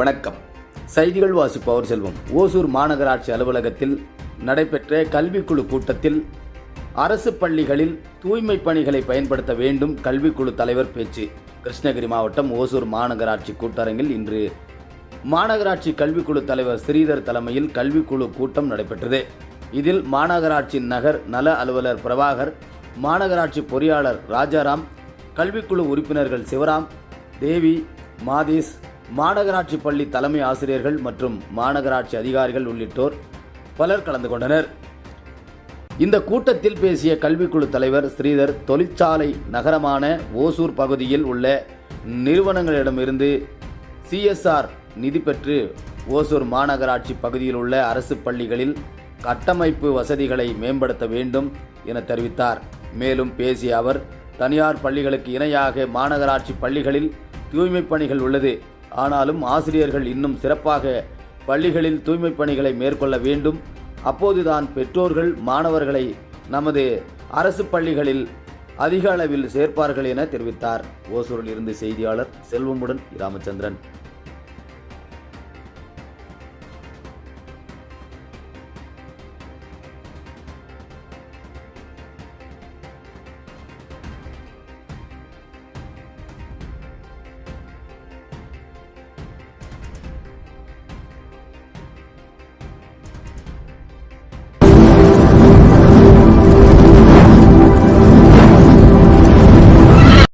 வணக்கம். செய்திகள் வாசிப்பவர் செல்வம். ஓசூர் மாநகராட்சி அலுவலகத்தில் நடைபெற்ற கல்விக்குழு கூட்டத்தில் அரசு பள்ளிகளில் தூய்மை பணிகளை பயன்படுத்த வேண்டும் கல்விக்குழு தலைவர் பேச்சு. கிருஷ்ணகிரி மாவட்டம் ஓசூர் மாநகராட்சி கூட்டரங்கில் இன்று மாநகராட்சி கல்விக்குழு தலைவர் ஸ்ரீதர் தலைமையில் கல்விக்குழு கூட்டம் நடைபெற்றது. இதில் மாநகராட்சி நகர் நல அலுவலர் பிரபாகர் மாநகராட்சி பொறியாளர் ராஜாராம் கல்விக்குழு உறுப்பினர்கள் சிவராம் தேவி மாதேஷ் மாநகராட்சி பள்ளி தலைமை ஆசிரியர்கள் மற்றும் மாநகராட்சி அதிகாரிகள் உள்ளிட்டோர் பலர் கலந்து கொண்டனர். இந்த கூட்டத்தில் பேசிய கல்விக்குழு தலைவர் ஸ்ரீதர் தொழிற்சாலை நகரமான ஓசூர் பகுதியில் உள்ள நிறுவனங்களிடமிருந்து சிஎஸ்ஆர் நிதி பெற்று ஓசூர் மாநகராட்சி பகுதியில் உள்ள அரசு பள்ளிகளில் கட்டமைப்பு வசதிகளை மேம்படுத்த வேண்டும் என தெரிவித்தார். மேலும் பேசிய அவர் தனியார் பள்ளிகளுக்கு இணையாக மாநகராட்சி பள்ளிகளில் தூய்மை பணிகள் உள்ளது. ஆனாலும் ஆசிரியர்கள் இன்னும் சிறப்பாக பள்ளிகளில் தூய்மை பணிகளை மேற்கொள்ள வேண்டும். அப்போதுதான் பெற்றோர்கள் மாணவர்களை நமது அரசு பள்ளிகளில் அதிக அளவில் சேர்ப்பார்கள் என தெரிவித்தார். ஓசூரில் இருந்து செய்தியாளர் செல்வமுடன் ராமச்சந்திரன்